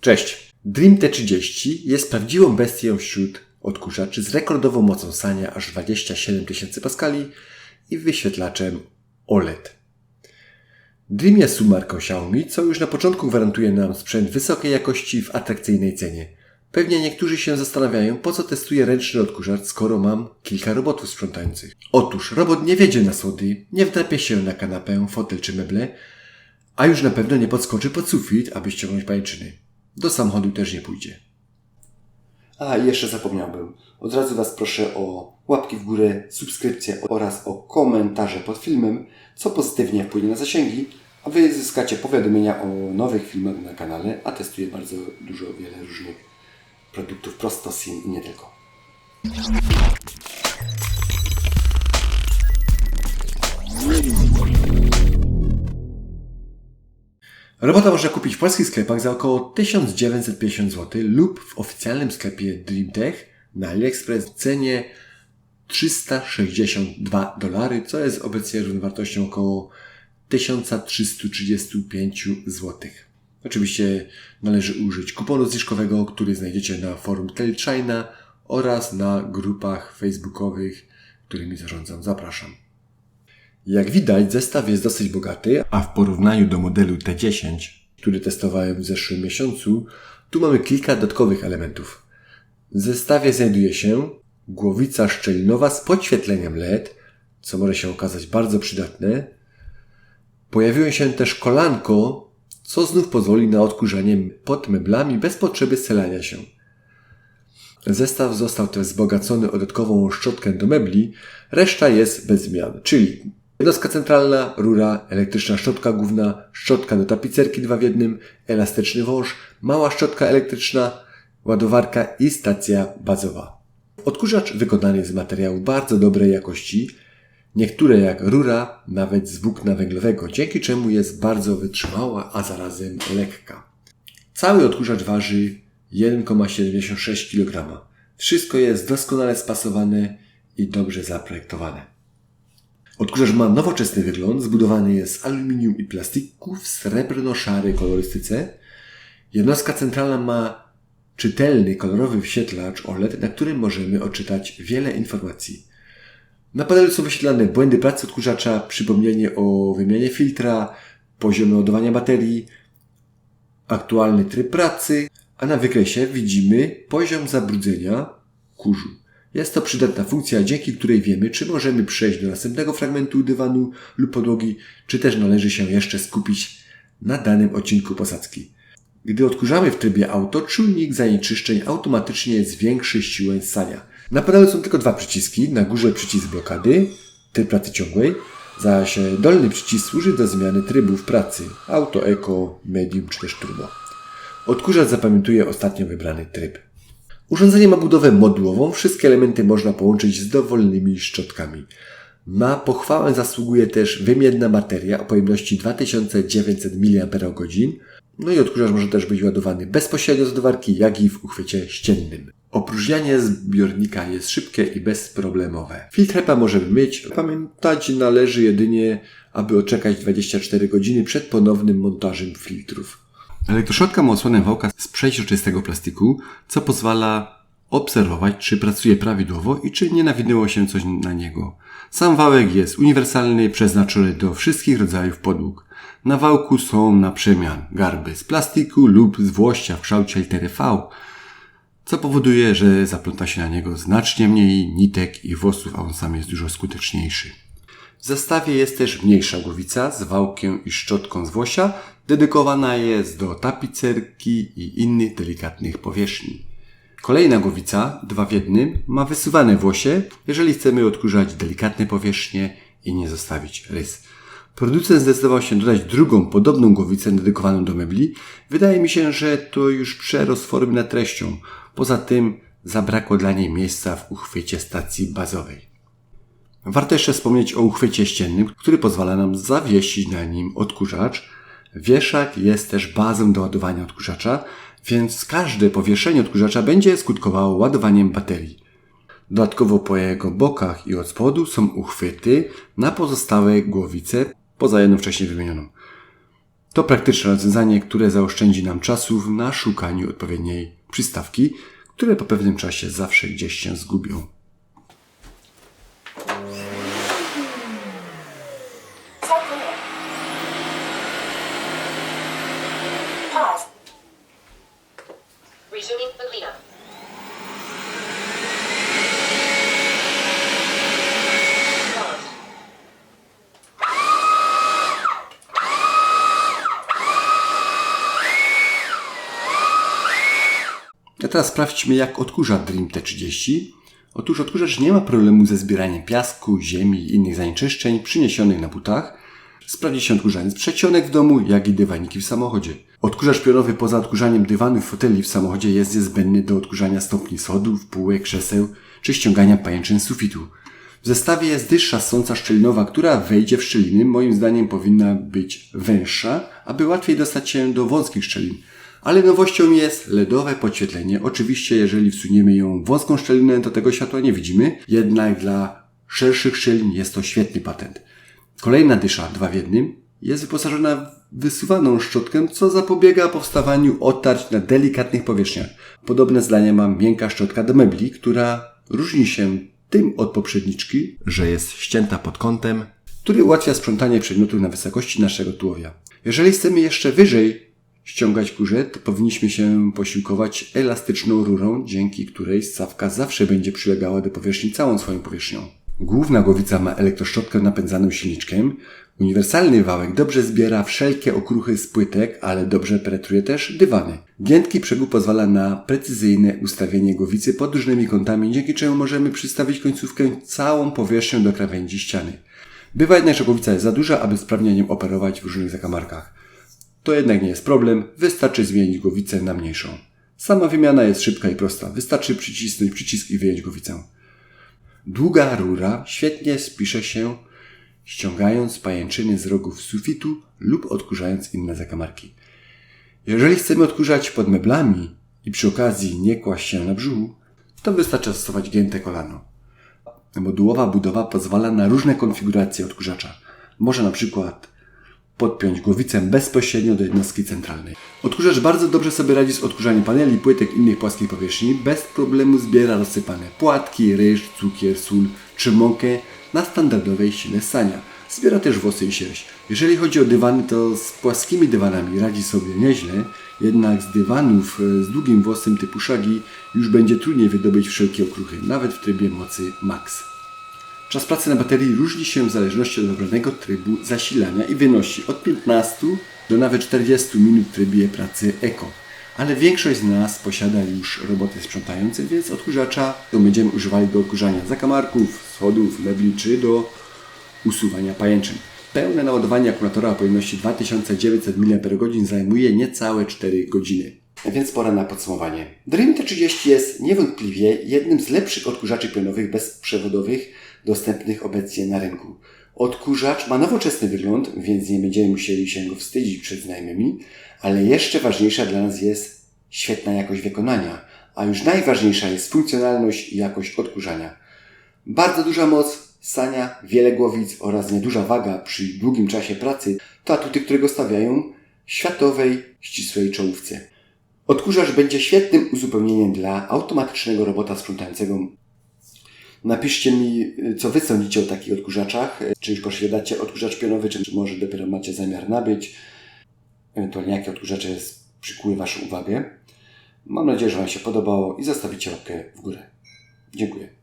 Cześć! Dream T30 jest prawdziwą bestią wśród odkurzaczy z rekordową mocą sania aż 27 tysięcy paskali i wyświetlaczem OLED. Dream jest submarką Xiaomi, co już na początku gwarantuje nam sprzęt wysokiej jakości w atrakcyjnej cenie. Pewnie niektórzy się zastanawiają, po co testuję ręczny odkurzacz, skoro mam kilka robotów sprzątających. Otóż robot nie wiedzie na schody, nie wdrapie się na kanapę, fotel czy meble, a już na pewno nie podskoczy pod sufit, aby ściągnąć pajęczyny. Do samochodu też nie pójdzie. A, jeszcze zapomniałbym. Od razu Was proszę o łapki w górę, subskrypcję oraz o komentarze pod filmem, co pozytywnie wpłynie na zasięgi, a Wy zyskacie powiadomienia o nowych filmach na kanale, a testuję bardzo dużo, wiele różnych produktów prosto Chin i nie tylko. Robota można kupić w polskich sklepach za około 1950 zł lub w oficjalnym sklepie DreamTech na AliExpress w cenie 362 dolary, co jest obecnie równowartością około 1335 zł. Oczywiście należy użyć kuponu zniżkowego, który znajdziecie na forum Telchina oraz na grupach facebookowych, którymi zarządzam. Zapraszam. Jak widać, zestaw jest dosyć bogaty, a w porównaniu do modelu T10, który testowałem w zeszłym miesiącu, tu mamy kilka dodatkowych elementów. W zestawie znajduje się głowica szczelinowa z podświetleniem LED, co może się okazać bardzo przydatne. Pojawiło się też kolanko, co znów pozwoli na odkurzanie pod meblami bez potrzeby selania się. Zestaw został też wzbogacony o dodatkową szczotkę do mebli, reszta jest bez zmian, czyli jednostka centralna, rura, elektryczna szczotka główna, szczotka do tapicerki dwa w jednym, elastyczny wąż, mała szczotka elektryczna, ładowarka i stacja bazowa. Odkurzacz wykonany jest z materiału bardzo dobrej jakości, niektóre jak rura nawet z włókna węglowego, dzięki czemu jest bardzo wytrzymała, a zarazem lekka. Cały odkurzacz waży 1,76 kg. Wszystko jest doskonale spasowane i dobrze zaprojektowane. Odkurzacz ma nowoczesny wygląd, zbudowany jest z aluminium i plastiku w srebrno-szarej kolorystyce. Jednostka centralna ma czytelny, kolorowy wyświetlacz OLED, na którym możemy odczytać wiele informacji. Na panelu są wyświetlane błędy pracy odkurzacza, przypomnienie o wymianie filtra, poziom ładowania baterii, aktualny tryb pracy, a na wykresie widzimy poziom zabrudzenia kurzu. Jest to przydatna funkcja, dzięki której wiemy, czy możemy przejść do następnego fragmentu dywanu lub podłogi, czy też należy się jeszcze skupić na danym odcinku posadzki. Gdy odkurzamy w trybie auto, czujnik zanieczyszczeń automatycznie zwiększy siłę ssania. Na panelu są tylko dwa przyciski. Na górze przycisk blokady, tryb pracy ciągłej, zaś dolny przycisk służy do zmiany trybów pracy auto, eco, medium czy też turbo. Odkurzacz zapamiętuje ostatnio wybrany tryb. Urządzenie ma budowę modułową, wszystkie elementy można połączyć z dowolnymi szczotkami. Na pochwałę zasługuje też wymienna bateria o pojemności 2900 mAh, no i odkurzacz może też być ładowany bezpośrednio z ładowarki, jak i w uchwycie ściennym. Opróżnianie zbiornika jest szybkie i bezproblemowe. Filtr HEPA możemy myć. Pamiętać należy jedynie, aby odczekać 24 godziny przed ponownym montażem filtrów. Elektroszotka ma osłonę wałka z przejrzystego plastiku, co pozwala obserwować, czy pracuje prawidłowo i czy nie nawinęło się coś na niego. Sam wałek jest uniwersalny, przeznaczony do wszystkich rodzajów podłóg. Na wałku są na przemian garby z plastiku lub z włościa w kształcie litery V, co powoduje, że zapląta się na niego znacznie mniej nitek i włosów, a on sam jest dużo skuteczniejszy. W zestawie jest też mniejsza głowica z wałkiem i szczotką z włosia, dedykowana jest do tapicerki i innych delikatnych powierzchni. Kolejna głowica, dwa w jednym, ma wysuwane włosie, jeżeli chcemy odkurzać delikatne powierzchnie i nie zostawić rys. Producent zdecydował się dodać drugą, podobną głowicę dedykowaną do mebli. Wydaje mi się, że to już przerost formy nad treścią. Poza tym zabrakło dla niej miejsca w uchwycie stacji bazowej. Warto jeszcze wspomnieć o uchwycie ściennym, który pozwala nam zawiesić na nim odkurzacz. Wieszak jest też bazą do ładowania odkurzacza, więc każde powieszenie odkurzacza będzie skutkowało ładowaniem baterii. Dodatkowo po jego bokach i od spodu są uchwyty na pozostałe głowice, poza jedną wcześniej wymienioną. To praktyczne rozwiązanie, które zaoszczędzi nam czasów na szukaniu odpowiedniej przystawki, które po pewnym czasie zawsze gdzieś się zgubią. Teraz sprawdźmy, jak odkurza Dream T30. Otóż odkurzacz nie ma problemu ze zbieraniem piasku, ziemi i innych zanieczyszczeń przyniesionych na butach. Sprawdzi się odkurzanie z przecionek w domu, jak i dywaniki w samochodzie. Odkurzacz pionowy poza odkurzaniem dywanów, foteli w samochodzie jest niezbędny do odkurzania stopni schodów, półek, krzeseł czy ściągania pajęczyn sufitu. W zestawie jest dysza ssąca szczelinowa, która wejdzie w szczeliny. Moim zdaniem powinna być węższa, aby łatwiej dostać się do wąskich szczelin. Ale nowością jest LEDowe podświetlenie. Oczywiście, jeżeli wsuniemy ją w wąską szczelinę, to tego światła nie widzimy. Jednak dla szerszych szczelin jest to świetny patent. Kolejna dysza, dwa w jednym, jest wyposażona w wysuwaną szczotkę, co zapobiega powstawaniu otarć na delikatnych powierzchniach. Podobne zdanie ma miękka szczotka do mebli, która różni się tym od poprzedniczki, że jest ścięta pod kątem, który ułatwia sprzątanie przedmiotów na wysokości naszego tułowia. Jeżeli chcemy jeszcze wyżej ściągać kurze, to powinniśmy się posiłkować elastyczną rurą, dzięki której ssawka zawsze będzie przylegała do powierzchni całą swoją powierzchnią. Główna głowica ma elektroszczotkę napędzaną silniczkiem. Uniwersalny wałek dobrze zbiera wszelkie okruchy z płytek, ale dobrze penetruje też dywany. Giętki przegub pozwala na precyzyjne ustawienie głowicy pod różnymi kątami, dzięki czemu możemy przystawić końcówkę całą powierzchnią do krawędzi ściany. Bywa jednak, że głowica jest za duża, aby sprawnie nią operować w różnych zakamarkach. To jednak nie jest problem, wystarczy zmienić głowicę na mniejszą. Sama wymiana jest szybka i prosta, wystarczy przycisnąć przycisk i wyjąć głowicę. Długa rura świetnie spisze się ściągając pajęczyny z rogów sufitu lub odkurzając inne zakamarki. Jeżeli chcemy odkurzać pod meblami i przy okazji nie kłaść się na brzuchu, to wystarczy stosować gięte kolano. Modułowa budowa pozwala na różne konfiguracje odkurzacza. Może na przykład podpiąć głowicę bezpośrednio do jednostki centralnej. Odkurzacz bardzo dobrze sobie radzi z odkurzaniem paneli, płytek i innych płaskich powierzchni. Bez problemu zbiera rozsypane płatki, ryż, cukier, sól czy mąkę na standardowej sile sania. Zbiera też włosy i sierść. Jeżeli chodzi o dywany, to z płaskimi dywanami radzi sobie nieźle, jednak z dywanów e, z długim włosem typu szagi już będzie trudniej wydobyć wszelkie okruchy, nawet w trybie mocy max. Czas pracy na baterii różni się w zależności od wybranego trybu zasilania i wynosi od 15 do nawet 40 minut w trybie pracy Eco. Ale większość z nas posiada już roboty sprzątające, więc odkurzacza to będziemy używali do odkurzania zakamarków, schodów, mebli czy do usuwania pajęczyn. Pełne naładowanie akumulatora o pojemności 2900 mAh zajmuje niecałe 4 godziny. Więc pora na podsumowanie. Dream T30 jest niewątpliwie jednym z lepszych odkurzaczy pionowych bezprzewodowych dostępnych obecnie na rynku. Odkurzacz ma nowoczesny wygląd, więc nie będziemy musieli się go wstydzić przed znajomymi, ale jeszcze ważniejsza dla nas jest świetna jakość wykonania, a już najważniejsza jest funkcjonalność i jakość odkurzania. Bardzo duża moc sania, wiele głowic oraz nieduża waga przy długim czasie pracy to atuty, które go stawiają światowej, ścisłej czołówce. Odkurzacz będzie świetnym uzupełnieniem dla automatycznego robota sprzątającego. Napiszcie mi, co Wy sądzicie o takich odkurzaczach. Czy już posiadacie odkurzacz pionowy, czy może dopiero macie zamiar nabyć. Ewentualnie jakie odkurzacze przykuły Waszą uwagę. Mam nadzieję, że Wam się podobało i zostawicie łapkę w górę. Dziękuję.